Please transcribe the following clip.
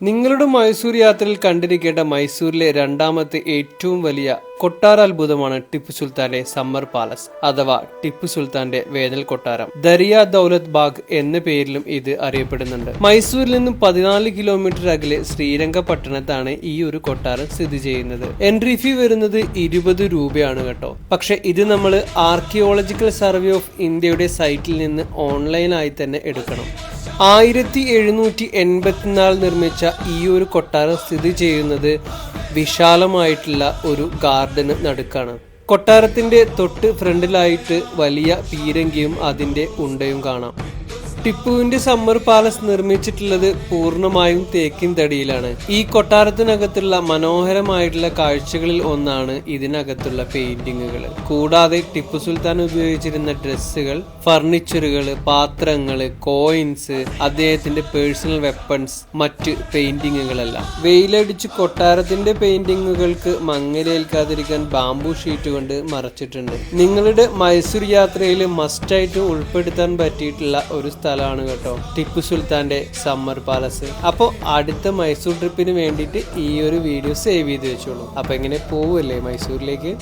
നിങ്ങളുടെ മൈസൂർ യാത്രയിൽ കണ്ടിരിക്കേണ്ട മൈസൂരിലെ രണ്ടാമത്തെ ഏറ്റവും വലിയ കൊട്ടാര അത്ഭുതമാണ് ടിപ്പു സുൽത്താന്റെ സമ്മർ പാലസ് അഥവാ ടിപ്പു സുൽത്താന്റെ വേനൽ കൊട്ടാരം. ദരിയ ദൗലത് ബാഗ് എന്ന പേരിലും ഇത് അറിയപ്പെടുന്നുണ്ട്. മൈസൂരിൽ നിന്നും പതിനാല് കിലോമീറ്റർ അകലെ ശ്രീരംഗപട്ടണത്താണ് ഈ ഒരു കൊട്ടാരം സ്ഥിതി ചെയ്യുന്നത്. എൻട്രി ഫീ വരുന്നത് ഇരുപത് രൂപയാണ് കേട്ടോ. പക്ഷെ ഇത് നമ്മൾ ആർക്കിയോളജിക്കൽ സർവേ ഓഫ് ഇന്ത്യയുടെ സൈറ്റിൽ നിന്ന് ഓൺലൈനായി തന്നെ എടുക്കണം. ആയിരത്തി എഴുന്നൂറ്റി എൺപത്തിനാല് നിർമ്മിച്ച ഈ ഒരു കൊട്ടാരം സ്ഥിതി ചെയ്യുന്നത് വിശാലമായിട്ടുള്ള ഒരു ഗാർഡന് നടുക്കാണ്. കൊട്ടാരത്തിന്റെ തൊട്ട് ഫ്രണ്ടിലായിട്ട് വലിയ പീരങ്കിയും അതിന്റെ ഉണ്ടയും കാണാം. ടിപ്പുവിന്റെ സമ്മർ പാലസ് നിർമ്മിച്ചിട്ടുള്ളത് പൂർണമായും തേക്കിൻ തടിയിലാണ്. ഈ കൊട്ടാരത്തിനകത്തുള്ള മനോഹരമായിട്ടുള്ള കാഴ്ചകളിൽ ഒന്നാണ് ഇതിനകത്തുള്ള പെയിന്റിങ്ങുകൾ കൂടാതെ ടിപ്പു സുൽത്താൻ ഉപയോഗിച്ചിരുന്ന ഡ്രസ്സുകൾ ഫർണിച്ചറുകൾ പാത്രങ്ങൾ കോയിൻസ് അദ്ദേഹത്തിന്റെ പേഴ്സണൽ വെപ്പൺസ് മറ്റ് പെയിന്റിങ്ങുകളെല്ലാം വെയിലടിച്ച് കൊട്ടാരത്തിന്റെ പെയിന്റിങ്ങുകൾക്ക് മങ്ങലേൽക്കാതിരിക്കാൻ ബാംബു ഷീറ്റ് കൊണ്ട് മറച്ചിട്ടുണ്ട്. നിങ്ങളുടെ മൈസൂർ യാത്രയിൽ മസ്റ്റായിട്ട് ഉൾപ്പെടുത്താൻ പറ്റിയിട്ടുള്ള ഒരു സ്ഥലമാണ് കേട്ടോ. ടിപ്പു സുൽത്താന്റെ സമ്മർ പാലസ്. അപ്പോൾ അടുത്ത മൈസൂർ ട്രിപ്പിന് വേണ്ടിയിട്ട് ഈ ഒരു വീഡിയോ സേവ് ചെയ്ത് വെച്ചോളൂ. അപ്പൊ എങ്ങനെ പോവല്ലേ മൈസൂരിലേക്ക്?